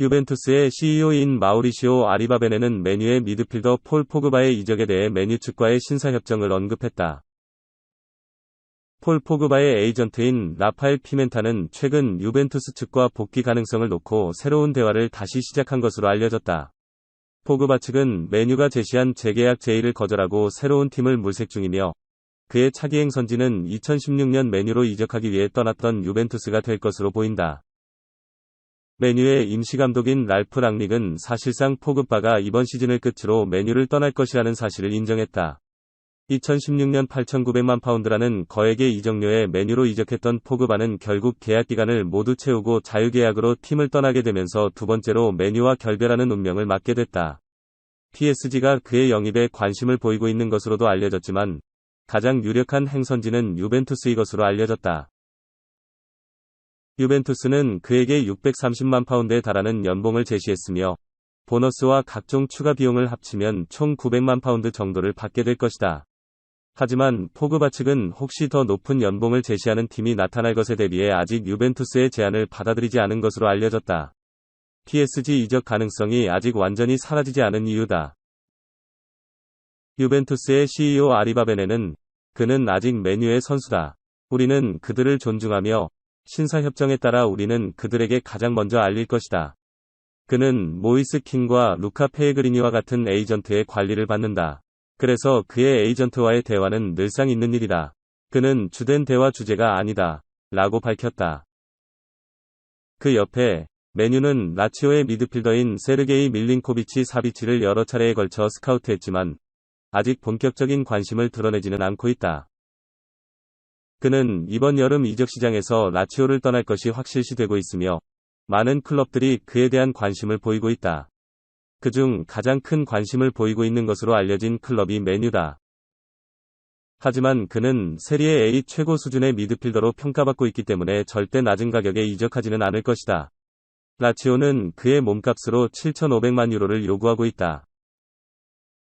유벤투스의 CEO인 마우리시오 아리바베네는 메뉴의 미드필더 폴 포그바의 이적에 대해 메뉴 측과의 신사협정을 언급했다. 폴 포그바의 에이전트인 라파엘 피멘타는 최근 유벤투스 측과 복귀 가능성을 놓고 새로운 대화를 다시 시작한 것으로 알려졌다. 포그바 측은 메뉴가 제시한 재계약 제의를 거절하고 새로운 팀을 물색 중이며 그의 차기행 선지는 2016년 메뉴로 이적하기 위해 떠났던 유벤투스가 될 것으로 보인다. 메뉴의 임시감독인 랄프 랑릭은 사실상 포그바가 이번 시즌을 끝으로 메뉴를 떠날 것이라는 사실을 인정했다. 2016년 8,900만 파운드라는 거액의 이적료에 메뉴로 이적했던 포그바는 결국 계약 기간을 모두 채우고 자유계약으로 팀을 떠나게 되면서 두 번째로 메뉴와 결별하는 운명을 맞게 됐다. PSG가 그의 영입에 관심을 보이고 있는 것으로도 알려졌지만 가장 유력한 행선지는 유벤투스의 것으로 알려졌다. 유벤투스는 그에게 630만 파운드에 달하는 연봉을 제시했으며 보너스와 각종 추가 비용을 합치면 총 900만 파운드 정도를 받게 될 것이다. 하지만 포그바 측은 혹시 더 높은 연봉을 제시하는 팀이 나타날 것에 대비해 아직 유벤투스의 제안을 받아들이지 않은 것으로 알려졌다. PSG 이적 가능성이 아직 완전히 사라지지 않은 이유다. 유벤투스의 CEO 아리바베네는 그는 아직 메뉴의 선수다. 우리는 그들을 존중하며 신사협정에 따라 우리는 그들에게 가장 먼저 알릴 것이다. 그는 모이스 킹과 루카 페이그리니와 같은 에이전트의 관리를 받는다. 그래서 그의 에이전트와의 대화는 늘상 있는 일이다. 그는 주된 대화 주제가 아니다. 라고 밝혔다. 그 옆에 메뉴는 라치오의 미드필더인 세르게이 밀린코비치 사비치를 여러 차례에 걸쳐 스카우트했지만 아직 본격적인 관심을 드러내지는 않고 있다. 그는 이번 여름 이적 시장에서 라치오를 떠날 것이 확실시 되고 있으며 많은 클럽들이 그에 대한 관심을 보이고 있다. 그중 가장 큰 관심을 보이고 있는 것으로 알려진 클럽이 메뉴다. 하지만 그는 세리에 A 최고 수준의 미드필더로 평가받고 있기 때문에 절대 낮은 가격에 이적하지는 않을 것이다. 라치오는 그의 몸값으로 7,500만 유로를 요구하고 있다.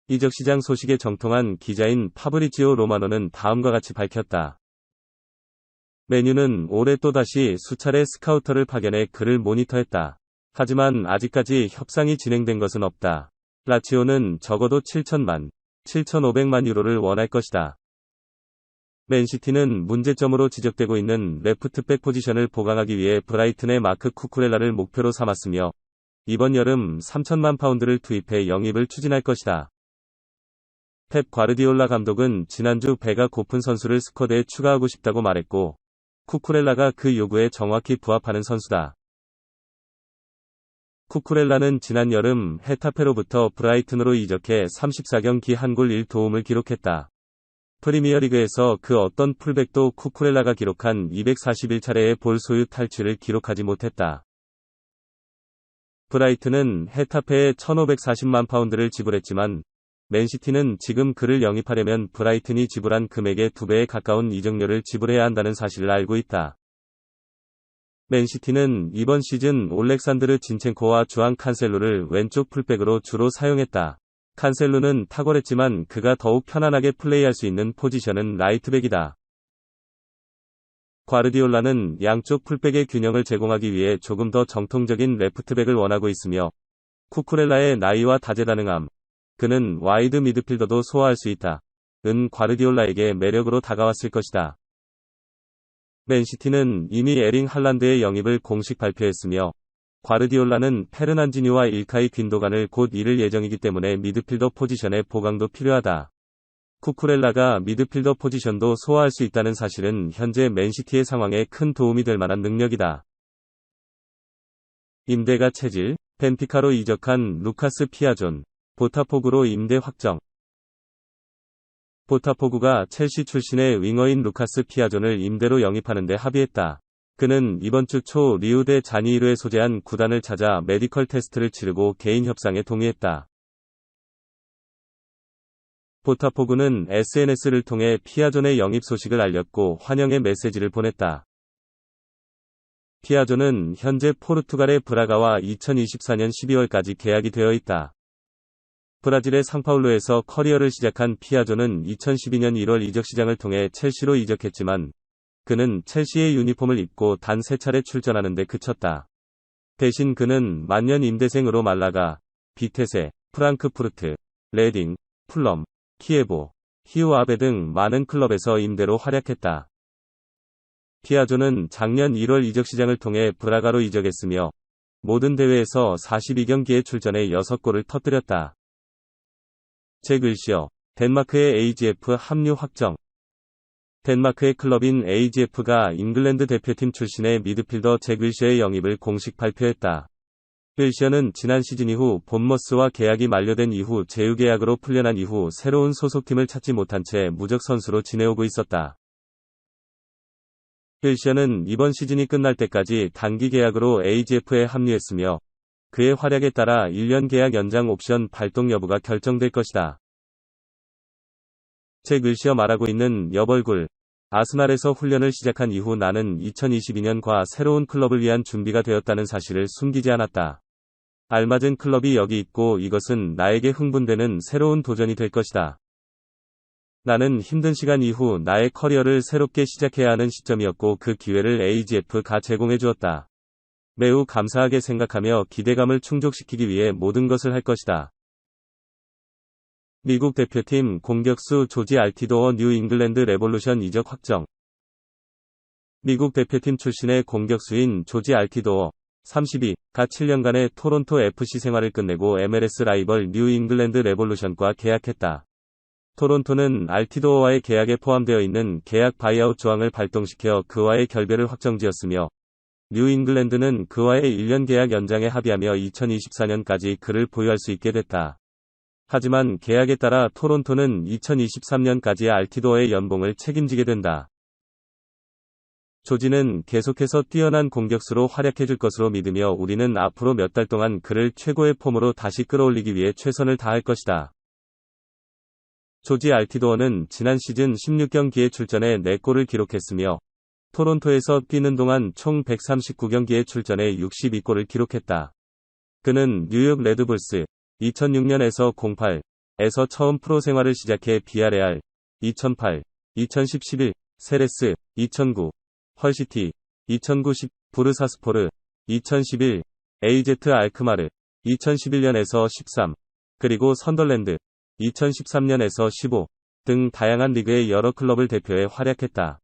이적 시장 소식에 정통한 기자인 파브리지오 로마노는 다음과 같이 밝혔다. 메뉴는 올해 또다시 수차례 스카우터를 파견해 그를 모니터했다. 하지만 아직까지 협상이 진행된 것은 없다. 라치오는 적어도 7천만, 7,500만 유로를 원할 것이다. 맨시티는 문제점으로 지적되고 있는 레프트백 포지션을 보강하기 위해 브라이튼의 마크 쿠쿠렐라를 목표로 삼았으며 이번 여름 3천만 파운드를 투입해 영입을 추진할 것이다. 펩 과르디올라 감독은 지난주 배가 고픈 선수를 스쿼드에 추가하고 싶다고 말했고 쿠쿠렐라가 그 요구에 정확히 부합하는 선수다. 쿠쿠렐라는 지난 여름 헤타페로부터 브라이튼으로 이적해 34경기 한 골 1도움을 기록했다. 프리미어리그에서 그 어떤 풀백도 쿠쿠렐라가 기록한 241차례의 볼 소유 탈취를 기록하지 못했다. 브라이튼은 헤타페에 1540만 파운드를 지불했지만 맨시티는 지금 그를 영입하려면 브라이튼이 지불한 금액의 두 배에 가까운 이적료를 지불해야 한다는 사실을 알고 있다. 맨시티는 이번 시즌 올렉산드르 진첸코와 주앙 칸셀루를 왼쪽 풀백으로 주로 사용했다. 칸셀루는 탁월했지만 그가 더욱 편안하게 플레이할 수 있는 포지션은 라이트백이다. 과르디올라는 양쪽 풀백의 균형을 제공하기 위해 조금 더 정통적인 레프트백을 원하고 있으며 쿠쿠렐라의 나이와 다재다능함, 그는 와이드 미드필더도 소화할 수 있다. 은 과르디올라에게 매력으로 다가왔을 것이다. 맨시티는 이미 에링 할란드의 영입을 공식 발표했으며 과르디올라는 페르난지뉴와 일카이 빈도간을 곧 잃을 예정이기 때문에 미드필더 포지션의 보강도 필요하다. 쿠쿠렐라가 미드필더 포지션도 소화할 수 있다는 사실은 현재 맨시티의 상황에 큰 도움이 될 만한 능력이다. 임대가 체질, 벤피카로 이적한 루카스 피아존, 보타포구로 임대 확정. 보타포구가 첼시 출신의 윙어인 루카스 피아존을 임대로 영입하는데 합의했다. 그는 이번 주 초 리우데 자니이루에 소재한 구단을 찾아 메디컬 테스트를 치르고 개인 협상에 동의했다. 보타포구는 SNS를 통해 피아존의 영입 소식을 알렸고 환영의 메시지를 보냈다. 피아존은 현재 포르투갈의 브라가와 2024년 12월까지 계약이 되어 있다. 브라질의 상파울루에서 커리어를 시작한 피아조는 2012년 1월 이적 시장을 통해 첼시로 이적했지만 그는 첼시의 유니폼을 입고 단 세 차례 출전하는 데 그쳤다. 대신 그는 만년 임대생으로 말라가, 비테세, 프랑크푸르트, 레딩, 풀럼, 키예보, 히우 아베 등 많은 클럽에서 임대로 활약했다. 피아조는 작년 1월 이적 시장을 통해 브라가로 이적했으며 모든 대회에서 42경기에 출전해 6골을 터뜨렸다. 잭 윌시어, 덴마크의 AGF 합류 확정. 덴마크의 클럽인 AGF가 잉글랜드 대표팀 출신의 미드필더 잭 윌시어의 영입을 공식 발표했다. 윌시어는 지난 시즌 이후 본머스와 계약이 만료된 이후 제휴계약으로 풀려난 이후 새로운 소속팀을 찾지 못한 채 무적 선수로 지내오고 있었다. 윌시어는 이번 시즌이 끝날 때까지 단기 계약으로 AGF에 합류했으며 그의 활약에 따라 1년 계약 연장 옵션 발동 여부가 결정될 것이다. 잭 윌시어 말하고 있는 여벌굴. 아스날에서 훈련을 시작한 이후 나는 2022년과 새로운 클럽을 위한 준비가 되었다는 사실을 숨기지 않았다. 알맞은 클럽이 여기 있고 이것은 나에게 흥분되는 새로운 도전이 될 것이다. 나는 힘든 시간 이후 나의 커리어를 새롭게 시작해야 하는 시점이었고 그 기회를 AGF가 제공해 주었다. 매우 감사하게 생각하며 기대감을 충족시키기 위해 모든 것을 할 것이다. 미국 대표팀 공격수 조지 알티도어 뉴 잉글랜드 레볼루션 이적 확정. 미국 대표팀 출신의 공격수인 조지 알티도어 32가 7년간의 토론토 FC 생활을 끝내고 MLS 라이벌 뉴 잉글랜드 레볼루션과 계약했다. 토론토는 알티도어와의 계약에 포함되어 있는 계약 바이아웃 조항을 발동시켜 그와의 결별을 확정지었으며 뉴 잉글랜드는 그와의 1년 계약 연장에 합의하며 2024년까지 그를 보유할 수 있게 됐다. 하지만 계약에 따라 토론토는 2023년까지 알티도어의 연봉을 책임지게 된다. 조지는 계속해서 뛰어난 공격수로 활약해줄 것으로 믿으며 우리는 앞으로 몇 달 동안 그를 최고의 폼으로 다시 끌어올리기 위해 최선을 다할 것이다. 조지 알티도어는 지난 시즌 16경기에 출전해 4골을 기록했으며 토론토에서 뛰는 동안 총 139경기에 출전해 62골을 기록했다. 그는 뉴욕 레드불스, 2006년에서 08에서 처음 프로 생활을 시작해 비아레알 2008, 2010, 11, 세레스 2009, 헐시티 2009, 10, 부르사스포르 2011, AZ 알크마르 2011년에서 13, 그리고 선덜랜드 2013년에서 15 등 다양한 리그의 여러 클럽을 대표해 활약했다.